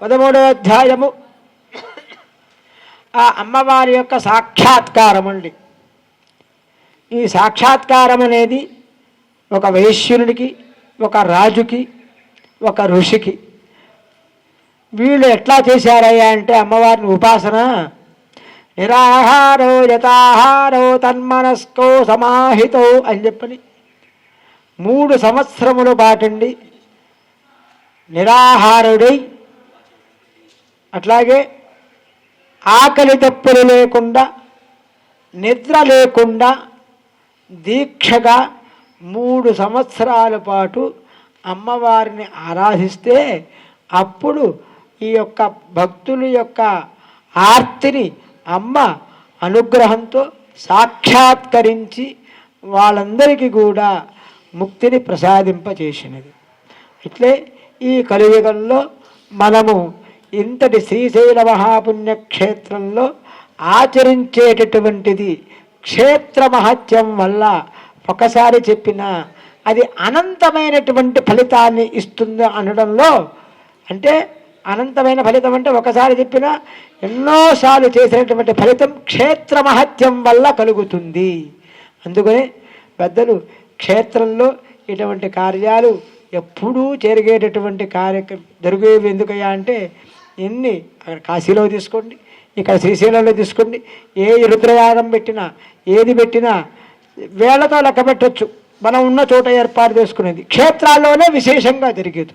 పదమూడవ అధ్యాయము. ఆ అమ్మవారి యొక్క సాక్షాత్కారం అండి ఈ సాక్షాత్కారం అనేది ఒక వైశ్యునికి ఒక రాజుకి ఒక ఋషికి. వీళ్ళు ఎట్లా చేశారయ్యా అంటే అమ్మవారిని ఉపాసన నిరాహారో యథాహారో తన్మనస్కో సమాహితో అని చెప్పని మూడు సంవత్సరములు పాటండి నిరాహారుడై అట్లాగే ఆకలి తప్పులు లేకుండా నిద్ర లేకుండా దీక్షగా మూడు సంవత్సరాల పాటు అమ్మవారిని ఆరాధిస్తే అప్పుడు ఈ యొక్క భక్తుల యొక్క ఆర్తిని అమ్మ అనుగ్రహంతో సాక్షాత్కరించి వాళ్ళందరికీ కూడా ముక్తిని ప్రసాదింపచేసినది. ఇట్లే ఈ కలియుగంలో మనము ఇంతటి శ్రీశైల మహాపుణ్యక్షేత్రంలో ఆచరించేటటువంటిది క్షేత్ర మహత్యం వల్ల ఒకసారి చెప్పిన అది అనంతమైనటువంటి ఫలితాన్ని ఇస్తుంది అనడంలో అంటే అనంతమైన ఫలితం అంటే ఒకసారి చెప్పిన ఎన్నోసార్లు చేసినటువంటి ఫలితం క్షేత్ర మహత్యం వల్ల కలుగుతుంది. అందుకని పెద్దలు క్షేత్రంలో ఇటువంటి కార్యాలు ఎప్పుడూ జరిగేటటువంటి కార్యక్రమం జరిగేవి ఎందుకయ్యా అంటే ఎన్ని? అక్కడ కాశీలో తీసుకోండి. ఇక్కడ శ్రీశైలంలో తీసుకోండి. ఏ రుద్రయాగం పెట్టినా ఏది పెట్టినా వేళ్ళతో లెక్క పెట్టచ్చు. మనం ఉన్న చోట ఏర్పాటు చేసుకునేది. క్షేత్రాల్లోనే విశేషంగా జరిగేది.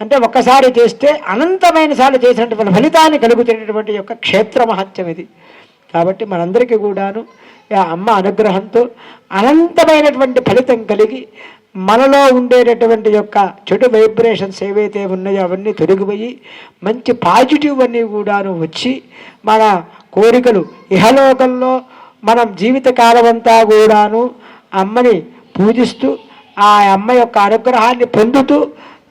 అంటే ఒక్కసారి చేస్తే అనంతమైన సార్లు చేసినటువంటి ఫలితాన్ని కలుగుతున్నటువంటి యొక్క క్షేత్ర మహత్యం ఇది. కాబట్టి మనందరికీ కూడాను అమ్మ అనుగ్రహంతో అనంతమైనటువంటి ఫలితం కలిగి మనలో ఉండేటటువంటి యొక్క చెడు వైబ్రేషన్స్ ఏవైతే ఉన్నాయో అవన్నీ తొలగిపోయి మంచి పాజిటివ్ అన్నీ కూడాను వచ్చి మన కోరికలు ఇహలోకంలో మనం జీవితకాలం అంతా కూడాను అమ్మని పూజిస్తూ ఆ అమ్మ యొక్క అనుగ్రహాన్ని పొందుతూ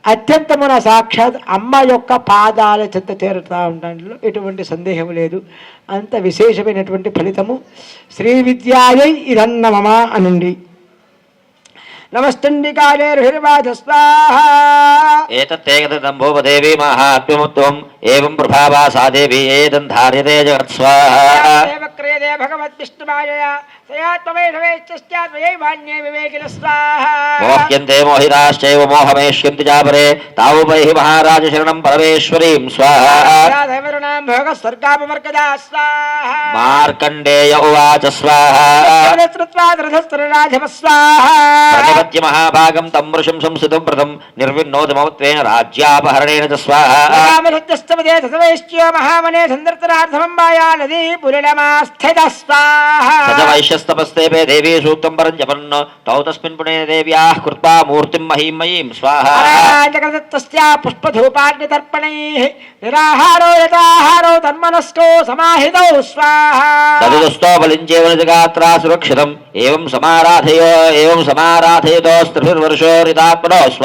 అత్యంతమున సాక్షాత్ అమ్మ యొక్క పాదాల చెంత తీరుతా ఉండడంలో ఎటువంటి సందేహం లేదు. అంత విశేషమైనటువంటి ఫలితము. శ్రీ విద్యాయై ఇదన్నమమా అనండి. नमश्चण्डिकालेर्भिर्बाध स्वाहा एवं प्रभावा देवी एतं धार्यते जगत्स्वाहा। क्रियते भगवद्विष्णुमायया मोहिताश्चैव मोहमेष्यन्ति चापरे तावुपैः महाराज शरण परमेश्वरीं स्वाहा। उवाच स्वाहा। స్వాహా శ్రుత్వాదరథస్త్రరాజమ స్వాహ ప్రతిపత్య మహాభాగం తం వృషం సంస్థితం ప్రథం నిర్విన్నోదమత్వేన రాజ్యాపహరణేన చ స్వాహా రామహృత్యస్తమదే సదవైశ్చ్యో మహామనే సందర్తనార్థమంబాయా నదీ పులినమాస్థిత స్వాహ సజ వైశ్యస్తమస్తేపే దేవీ సూక్తం పరం జపన్న తౌ తస్మిన్ పుణే దేవ్యాః కృత్వా మూర్తిం మహీం మయీం స్వాహా జగదత్తస్యా పుష్పధూపాగ్నితర్పణైః నిరాహారో యథాహారో తన్మనస్కో సమాహితౌ స్వాహ తదుదుస్తో బలించేవన జగాత్రా సురక్షితం ఏవం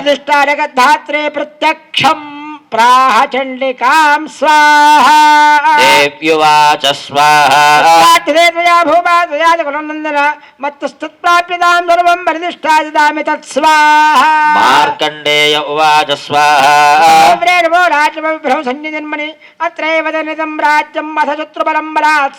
సమారాధయో ఏవం సమారాధయతోస్త్రిభిర్వర్షోరితాత్మనో స్వాహా నిర్దిష్టా జగద్ధాత్రే ప్రత్యక్షం ప్రాహ చండికాం స్వాహ దేవ్యువాచ స్వాహా పాఠితే త్వయా భూమా త్వయా జగనందన మత్తస్థుత్ప్రాప్యతాం సర్వం పరిదిష్టాదిదామి తత్స్వాహ మార్కండేయ ఉవాచ స్వాహా నమో రాజ్యమవిభ్రం సంజన్మని అత్రైవ నితం రాజ్యం అథ శత్రుబలం బలాత్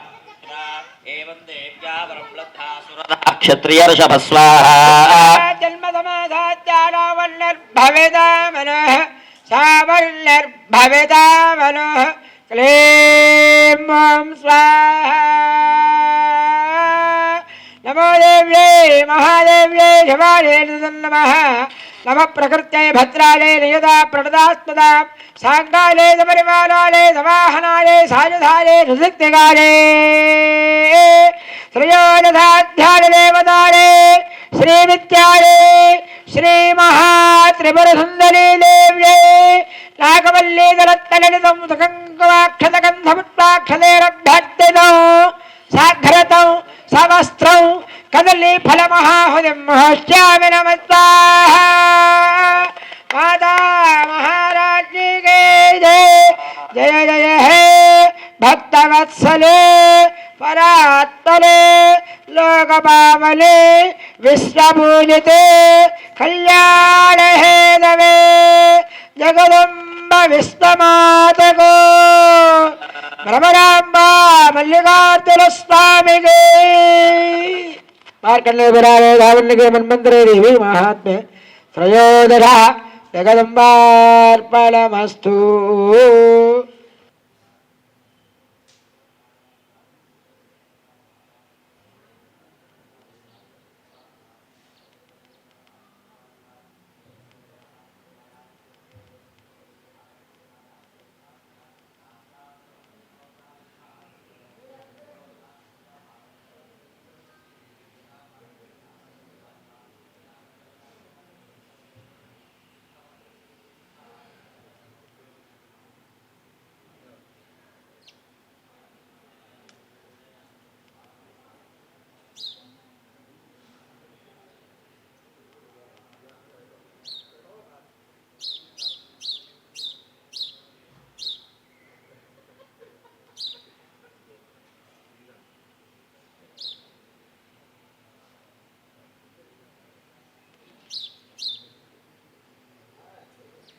क्षत्रियर्षभस्वाहाजन्मसमाधात्यारावर्णर्भवेदामनः सावर्णर्भवेदामनः क्लीं ॐ स्वाहा। नमो देव्यै, महादेव्यै, शिवायै नमः नमः प्रकृत्यै भद्रायै नियता प्रणदात्मदा साङ्गाले समाहनाले सायुधाले हृदिक्तिकाले నమః నమ ప్రకృత్యై శ్రీ విద్యాయే శ్రీ మహాత్రిపుర సుందరీ దేవ్యే నాగవల్లీ దళత్తలనితం సాఘ్రతం సమస్త్రం కదలీ ఫలమహాహుదిం మహోశ్యామి నమస్వాహ మాతా మహారాజ్ఞీ జయ జయ జయ హే భక్తవత్సలే పరాత్మలే లోకపావలే విశ్వమూలితే కళ్యాణహేదవే జగదంబ విశ్వమాతకు. భ్రమరాంబ మల్లికార్జున స్వామికి మార్కండేశ్వరాయ రావణికి మన్మంత్రే దేవి మహాత్మే త్రయోదశ జగదంబార్పణమస్తూ.